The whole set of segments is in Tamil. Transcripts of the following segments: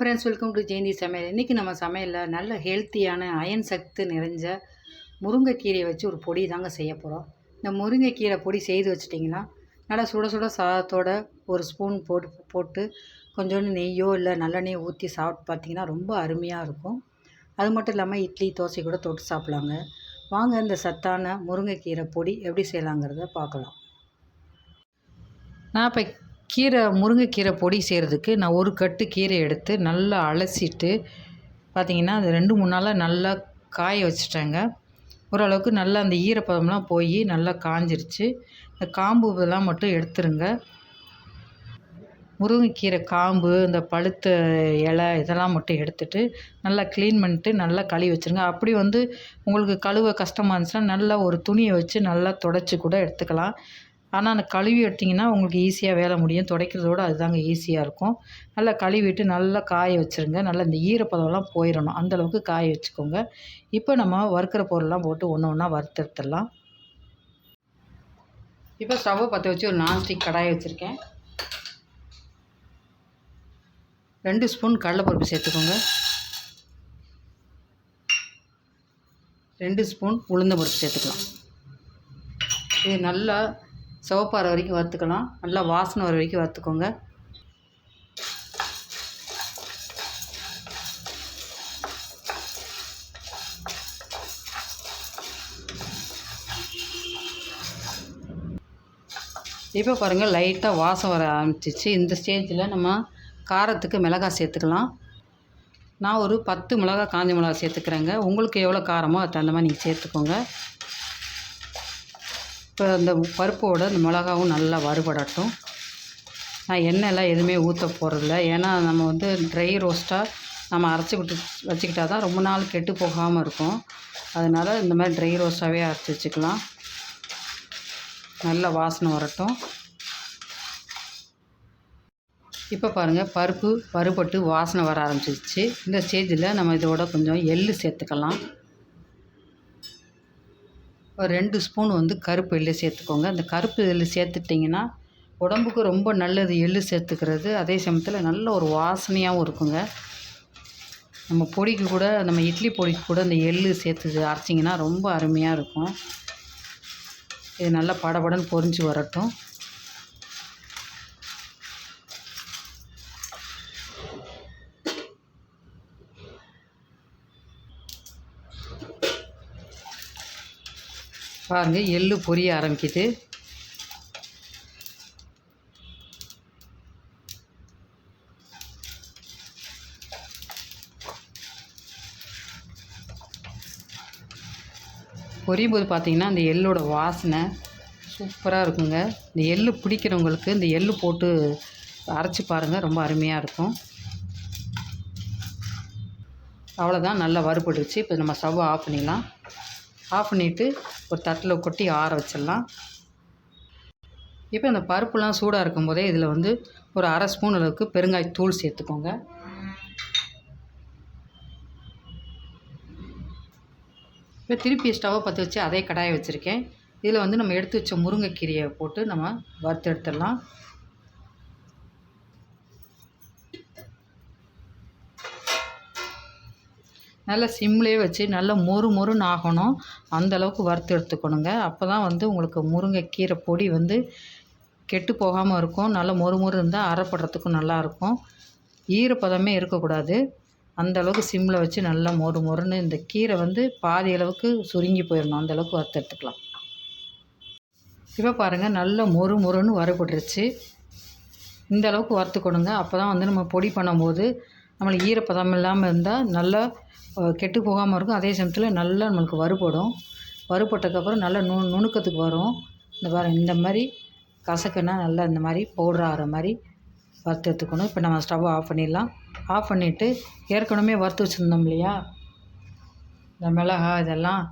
ஃப்ரெண்ட்ஸ் வெல்கம் டு ஜெயந்தி சமையல் இன்றைக்கி நம்ம சமையலில் நல்ல ஹெல்த்தியான அயன் சத்து நிறைஞ்ச முருங்கைக்கீரையை வச்சு ஒரு பொடி தாங்க செய்ய போகிறோம் இந்த முருங்கைக்கீரை பொடி செய்து வச்சிட்டிங்கன்னா நல்லா சுட சுட சாதத்தோட ஒரு ஸ்பூன் போட்டு போட்டு கொஞ்சோண்டு நெய்யோ இல்லை நல்லெண்ணெய் ஊற்றி சாப்பிட்டு பார்த்தீங்கன்னா ரொம்ப அருமையாக இருக்கும். அது மட்டும் இல்லாமல் இட்லி தோசை கூட தொட்டு சாப்பிட்லாங்க. வாங்க இந்த சத்தான முருங்கைக்கீரை பொடி எப்படி செய்யலாங்கிறத பார்க்கலாம். நான் இப்போ கீரை முருங்கைக்கீரை பொடி செய்கிறதுக்கு நான் ஒரு கட்டு கீரை எடுத்து நல்லா அலசிட்டு பார்த்திங்கன்னா அது ரெண்டு மூணு நாளாக நல்லா காய வச்சுட்டேங்க. ஓரளவுக்கு நல்லா அந்த ஈரப்பதம்லாம் போய் நல்லா காஞ்சிருச்சு. இந்த காம்பு இதெல்லாம் மட்டும் எடுத்துருங்க. முருங்கைக்கீரை காம்பு இந்த பழுத்த இலை இதெல்லாம் மட்டும் எடுத்துட்டு நல்லா க்ளீன் பண்ணிட்டு நல்லா கழுவி வச்சுருங்க. அப்படி வந்து உங்களுக்கு கழுவ கஷ்டமாக இருந்துச்சுன்னா நல்லா ஒரு துணியை வச்சு நல்லா தொடச்சி கூட எடுத்துக்கலாம். ஆனால் அந்த கழுவி எடுத்திங்கன்னா உங்களுக்கு ஈஸியாக வேலை முடியும். துடைக்கிறதோட அதுதாங்க ஈஸியாக இருக்கும். நல்லா கழுவிட்டு நல்லா காய வச்சுருங்க. நல்லா இந்த ஈரப்பதம்லாம் போயிடணும். அந்தளவுக்கு காய வச்சுக்கோங்க. இப்போ நம்ம வறுக்கிற பொருள்லாம் போட்டு ஒன்று ஒன்றா வறுத்தெடுத்துடலாம். இப்போ ஸ்டவ்வை பற்ற வச்சு ஒரு நான்ஸ்டிக் கடாயை வச்சுருக்கேன். ரெண்டு ஸ்பூன் கடலைப்பருப்பு சேர்த்துக்கோங்க. ரெண்டு ஸ்பூன் உளுந்த பருப்பு சேர்த்துக்கலாம். இது நல்லா சிவப்பாற வரைக்கும் வறுத்துக்கலாம். நல்லா வாசனை வர வரைக்கும் வறுத்துக்கோங்க. இப்போ பாருங்கள் லைட்டாக வாசம் வர ஆரம்பிச்சிச்சு. இந்த ஸ்டேஜில் நம்ம காரத்துக்கு மிளகாய் சேர்த்துக்கலாம். நான் ஒரு பத்து மிளகா காஞ்ச மிளகா சேர்த்துக்கிறேங்க. உங்களுக்கு எவ்வளோ காரமோ அது தகுந்த மாதிரி நீங்கள் சேர்த்துக்கோங்க. இப்போ அந்த பருப்போட இந்த மிளகாவும் நல்லா வறுபடட்டும். நான் எண்ணெயெல்லாம் எதுவுமே ஊற்ற போகிறதில்ல ஏன்னா நம்ம வந்து ட்ரை ரோஸ்ட்டாக நம்ம அரைச்சி விட்டு வச்சுக்கிட்டா தான் ரொம்ப நாள் கெட்டு போகாமல் இருக்கும். அதனால் இந்த மாதிரி ட்ரை ரோஸ்ட்டாகவே அரைச்சி வச்சுக்கலாம். நல்ல வாசனை வரட்டும். இப்போ பாருங்கள் பருப்பு வறுபட்டு வாசனை வர ஆரம்பிச்சிருச்சு. இந்த ஸ்டேஜில் நம்ம இதோட கொஞ்சம் எள் சேர்த்துக்கலாம். ஒரு ரெண்டு ஸ்பூன் வந்து கருப்பு எள்ளு சேர்த்துக்கோங்க. அந்த கருப்பு எள்ளு சேர்த்துட்டிங்கன்னா உடம்புக்கு ரொம்ப நல்லது எள்ளு சேர்த்துக்கிறது. அதே சமயத்தில் நல்ல ஒரு வாசனையாகவும் இருக்குங்க. நம்ம பொடிக்கு கூட நம்ம இட்லி பொடிக்கு கூட அந்த எள்ளு சேர்த்து அரைச்சிங்கன்னா ரொம்ப அருமையாக இருக்கும். இது நல்லா படபடன்னு பொரிஞ்சு வரட்டும். பாருங்கள் எள்ளு பொரிய ஆரம்பிக்குது. பொரியும் போது பார்த்தீங்கன்னா அந்த எள்ளோட வாசனை சூப்பராக இருக்குங்க. இந்த எள்ளு பிடிக்கிறவங்களுக்கு இந்த எள்ளு போட்டு அரைச்சி பாருங்கள் ரொம்ப அருமையாக இருக்கும். அவ்வளோதான் நல்லா வறுபட்டுருச்சு. இப்போ நம்ம ஸ்டவ் ஆஃப் பண்ணிடலாம். ஆஃப் பண்ணிவிட்டு ஒரு தட்டில் கொட்டி ஆற வச்சிடலாம். இப்போ இந்த பருப்புலாம் சூடாக இருக்கும்போதே இதில் வந்து ஒரு அரை ஸ்பூன் அளவுக்கு பெருங்காயத்தூள் சேர்த்துக்கோங்க. இப்போ திருப்பி ஸ்டவ்வை பற்ற வச்சு அதே கடாயை வச்சுருக்கேன். இதில் வந்து நம்ம எடுத்து வச்ச முருங்கைக்கீரையை போட்டு நம்ம வறுத்து நல்லா சிம்லேயே வச்சு நல்லா மொறு மொறுன்னு ஆகணும். அந்தளவுக்கு வறுத்து எடுத்துக்கணுங்க. அப்போ தான் வந்து உங்களுக்கு முருங்கைக்கீரை பொடி வந்து கெட்டு போகாமல் இருக்கும். நல்லா மொறு மொறு இருந்தால் அரைப்படுறதுக்கும் நல்லாயிருக்கும் ஈரப்பதமே இருக்கக்கூடாது. அந்த அளவுக்கு சிம்மில் வச்சு நல்லா மொறு மொறுன்னு இந்த கீரை வந்து பாதி அளவுக்கு சுருங்கி போயிடணும் அந்தளவுக்கு வறுத்து எடுத்துக்கலாம். இப்போ பாருங்கள் நல்ல மொறு மொறுன்னு வறுபட்டுருச்சு. இந்த அளவுக்கு வறுத்துக்கணுங்க. அப்போ தான் வந்து நம்ம பொடி பண்ணும்போது நம்மளுக்கு ஈரப்பதம் இல்லாமல் இருந்தால் நல்லா கெட்டு போகாமல் இருக்கும். அதே சமயத்தில் நல்லா நம்மளுக்கு வறுபடும். வறுபட்டதுக்கப்புறம் நல்லா நு நுணுக்கத்துக்கு வரும். இந்த பாரு இந்த மாதிரி கசக்குன்னா நல்லா இந்த மாதிரி பவுடர் ஆகிற மாதிரி வறுத்து எடுத்துக்கணும். இப்போ நம்ம ஸ்டவ் ஆஃப் பண்ணிடலாம். ஆஃப் பண்ணிவிட்டு ஏற்கனவே வறுத்து வச்சுருந்தோம் இல்லையா? இந்த மிளகா இதெல்லாம்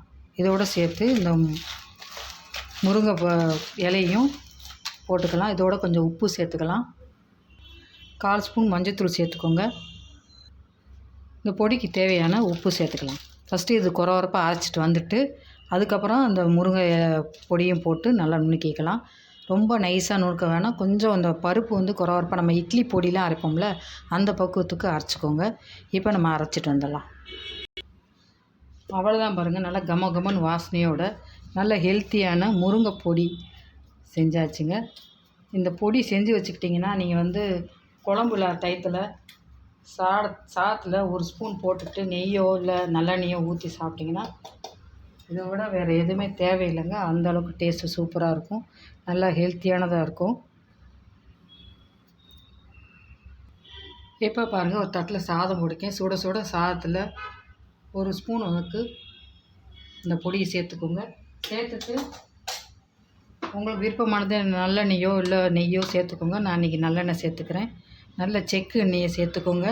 இதோடு சேர்த்து இந்த முருங்கை இலையும் போட்டுக்கலாம். இதோட கொஞ்சம் உப்பு சேர்த்துக்கலாம். கால் ஸ்பூன் மஞ்சத்தூள் சேர்த்துக்கோங்க. இந்த பொடிக்கு தேவையான உப்பு சேர்த்துக்கலாம். ஃபஸ்ட்டு இது குறவரப்பாக அரைச்சிட்டு வந்துட்டு அதுக்கப்புறம் அந்த முருங்கை பொடியும் போட்டு நல்லா நுணுக்கிக்கலாம். ரொம்ப நைஸாக நுணுக்க வேணாம். கொஞ்சம் அந்த பருப்பு வந்து குறவரப்பாக நம்ம இட்லி பொடிலாம் அரைப்போம்ல அந்த பக்குவத்துக்கு அரைச்சிக்கோங்க. இப்போ நம்ம அரைச்சிட்டு வந்துடலாம். அவ்வளோதான் பாருங்கள் நல்லா கம கமன்னு வாசனையோட நல்ல ஹெல்த்தியான முருங்கை பொடி செஞ்சாச்சுங்க. இந்த பொடி செஞ்சு வச்சுக்கிட்டிங்கன்னா நீங்கள் வந்து குழம்புல டயத்தில் சாத சாதத்தில் ஒரு ஸ்பூன் போட்டுட்டு நெய்யோ இல்லை நல்லெண்ணெயோ ஊற்றி சாப்பிட்டிங்கன்னா இதை விட வேறு எதுவுமே தேவையில்லைங்க. அந்தளவுக்கு டேஸ்ட்டு சூப்பராக இருக்கும். நல்லா ஹெல்த்தியானதாக இருக்கும். இப்போ பாருங்கள் ஒரு தட்டில் சாதம் பிடிக்கேன் சுட சுட சாதத்தில் ஒரு ஸ்பூன் அளவுக்கு இந்த பொடியை சேர்த்துக்கோங்க. சேர்த்துட்டு உங்களுக்கு விருப்பமானது நல்லெண்ணெய்யோ இல்லை நெய்யோ சேர்த்துக்கோங்க. நான் இன்றைக்கி நல்லெண்ணெய் சேர்த்துக்கிறேன். நல்ல செக்கு எண்ணெயை சேர்த்துக்கோங்க.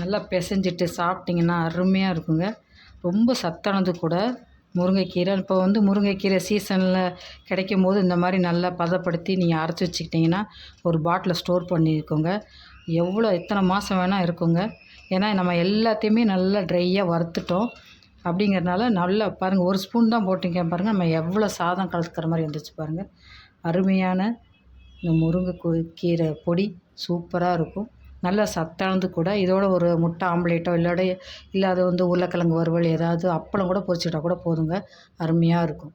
நல்லா பிசைஞ்சிட்டு சாப்பிட்டிங்கன்னா அருமையாக இருக்குங்க. ரொம்ப சத்தானது கூட முருங்கைக்கீரை. இப்போ வந்து முருங்கைக்கீரை சீசனில் கிடைக்கும் போது இந்த மாதிரி நல்லா பதப்படுத்தி நீங்கள் அரைச்சி வச்சுக்கிட்டிங்கன்னா ஒரு பாட்டில் ஸ்டோர் பண்ணியிருக்கோங்க எவ்வளோ எத்தனை மாதம் வேணால் இருக்குங்க. ஏன்னா நம்ம எல்லாத்தையுமே நல்லா ட்ரையாக வறுத்துட்டோம். அப்படிங்கிறனால நல்லா பாருங்கள் ஒரு ஸ்பூன் தான் போட்டிங்க பாருங்கள் நம்ம எவ்வளோ சாதம் கலக்கிற மாதிரி வந்துச்சு பாருங்கள் அருமையான இந்த முருங்கை கீரை பொடி சூப்பராக இருக்கும். நல்லா சத்தானது கூட. இதோட ஒரு முட்டை ஆம்லேட்டோ இல்லாட இல்லை அது வந்து உருளைக்கிழங்கு வறுவல் ஏதாவது அப்பளம் கூட பொரிச்சுட்டா கூட போதுங்க. அருமையாக இருக்கும்.